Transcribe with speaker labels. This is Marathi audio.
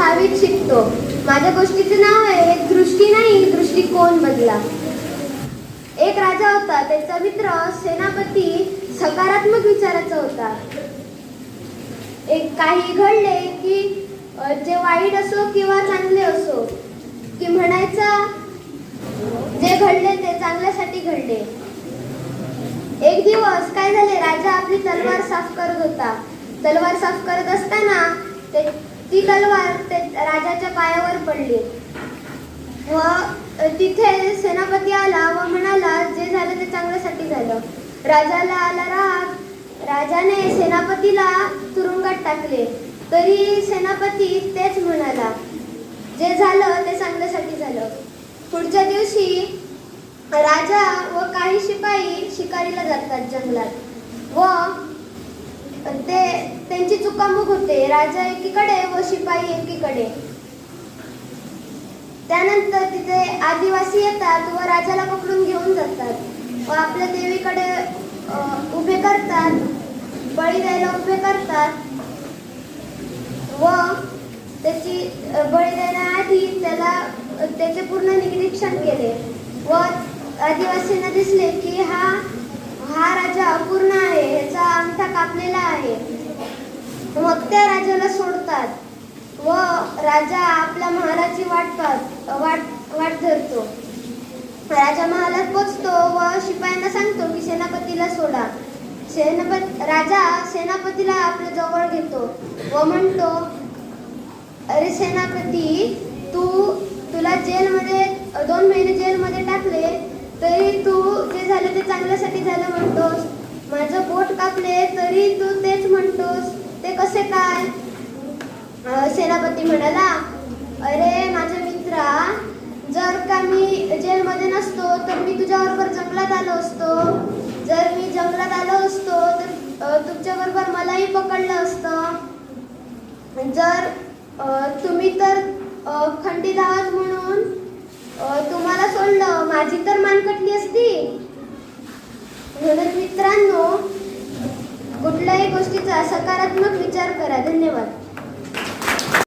Speaker 1: दहावीत शिकतो. माझ्या गोष्टीचे नाव आहे दृष्टी नाही दृष्टिकोन बदला. एक राजा होता त्याचा मित्र सेनापती सकारात्मक विचाराचा होता. एक काही घडले की जे वाईट असो किंवा चांगले असो की म्हणायचा जे घडले ते चांगल्यासाठी घडले. एक दिवस काय झाले राजा आपली तलवार साफ करत होता. तलवार साफ करत असताना ते ती तलवार ते राजाच्या पायावर पडली. व तिथे सेनापती आला व म्हणाला जे झालं ते चांगल्यासाठी झालं. राजाला आला राग. राजाने सेनापतीला तुरुंगात टाकले. तरी सेनापती तेच म्हणाला जे झालं ते चांगल्यासाठी झालं. पुढच्या दिवशी राजा व काही शिपाई शिकारीला जातात जंगलात. व ते त्यांची चुकामुक होते राजा एकीकडे व शिपाई एकीकडे. त्यानंतर तिथे आदिवासी येतात व राजाला पकडून घेऊन जातात. व आपल्या देवीकडे उभे करतात बळी द्यायला उभे करतात. व त्याची बळी देण्याआधी त्याला त्याचे पूर्ण निरीक्षण केले. व आदिवासींना दिसले की हा हा राजा अपूर्ण आहे ह्याचा अंगठा कापलेला मग त्या राजाला सोडतात व राजा आपल्या महालाची वाट पाहत वाट वाट धरतो. राजा महालात पोचतो व शिपायांना सांगतो की सेनापतीला सोडा. सेनापत राजा सेनापतीला आपल्या जवळ घेतो व म्हणतो अरे सेनापती तू तुला जेलमध्ये दोन महिने जेलमध्ये टाकले तरी तू जे झालं ते चांगल्यासाठी झालं म्हणतोस. माझं बोट कापले तरी तू तेच म्हणतोस. ते कसे काय? सेनापती म्हणाला अरे माझ्या मित्रा जर का मी जेलमध्ये नसतो तर मी तुझ्याबरोबर जंगलात आलो असतो. जर मी जंगलात आलो असतो तर तुमच्याबरोबर मलाही पकडलं असतं. जर तुम्ही तर खंडित आहात म्हणून तुम्हाला सोडलं माझी तर मान कटली असती. म्हणून मित्रांनो कुठल्याही गोष्टीचा सकारात्मक विचार करा. धन्यवाद.